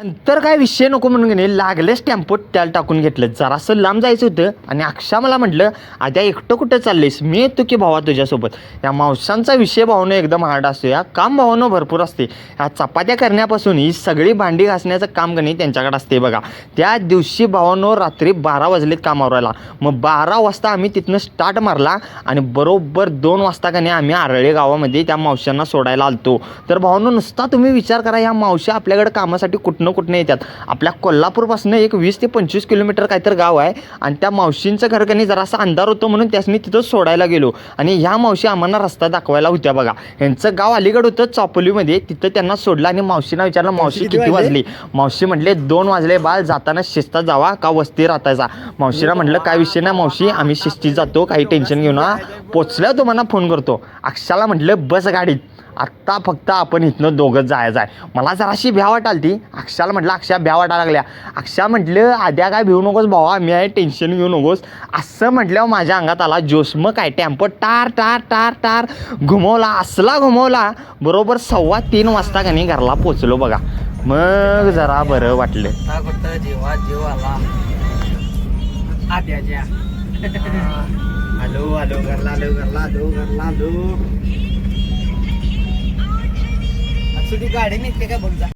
नंतर काय विषय नको म्हणून घेणे नाही लागलेच टेम्पोत त्याला टाकून घेतलं. जरासं लांब जायचं होतं आणि अक्षा मला म्हटलं आद्या एकटं कुठं चाललेस? मी येतो की भावा तुझ्यासोबत? या मांसांचा विषय भावनं एकदम हार्ड असतो. या काम भावनं भरपूर असते. ह्या चपात्या करण्यापासून ही सगळी भांडी घासण्याचं काम करणे त्यांच्याकडे असते बघा. त्या दिवशी भावानं रात्री बारा वाजलेत कामावर आला मग बारा वाजता आम्ही तिथनं स्टार्ट मारला आणि बरोबर दोन वाजता का नाही आम्ही आरळे गावामध्ये त्या मावशांना सोडायला आलतो. तर भावानं नुसता तुम्ही विचार करा या मावशी आपल्याकडे कामासाठी कुठनं कुठनं येतात? आपल्या कोल्हापूरपासून एक वीस ते पंचवीस किलोमीटर काहीतरी गाव आहे आणि त्या मावशींचं घर कनी जरासा अंधार होतं म्हणून त्यासनी तिथं सोडायला गेलो. आणि ह्या मावशी आम्हाला रस्ता दाखवायला होत्या बघा. यांचं गाव अलीगड होतं चौपोलीमध्ये. तिथं त्यांना सोडलं आणि मावशीना विचारलं मावशी किती वाजले? मावशी म्हटले दोन वाजले बाळ जाताना शिस्तात जावा का वस्ती राहतायचा मावशीला म्हटलं काय विषय नाही मावशी आम्ही शिस्तीत जातो काही टेन्शन घेऊ ना पोचल्यावर तुम्हाला फोन करतो. अक्षाला म्हटलं बस गाडीत. आत्ता फक्त आपण इथनं दोघंच जायचं आहे मला जराशी भ्या वाटालती. अक्षाला म्हटलं अक्षा भ्या वाटायला लागल्या. अक्षा म्हटलं आद्या काय भिवू नकोस भावा मी आहे टेन्शन घेऊ नकोस. असं म्हटल्यावर माझ्या अंगात आला जोश मग काय टेम्पो टार टार टार टार. घुमवला असला घुमवला बरोबर सव्वा तीन वाजता का नाही घरला पोचलो बघा. मग जरा बरं वाटलं. आला. आद्याच्या. आलो आलो घरला आलो घरला आलो घरला आलो. असं गाडी निघते का बघ जा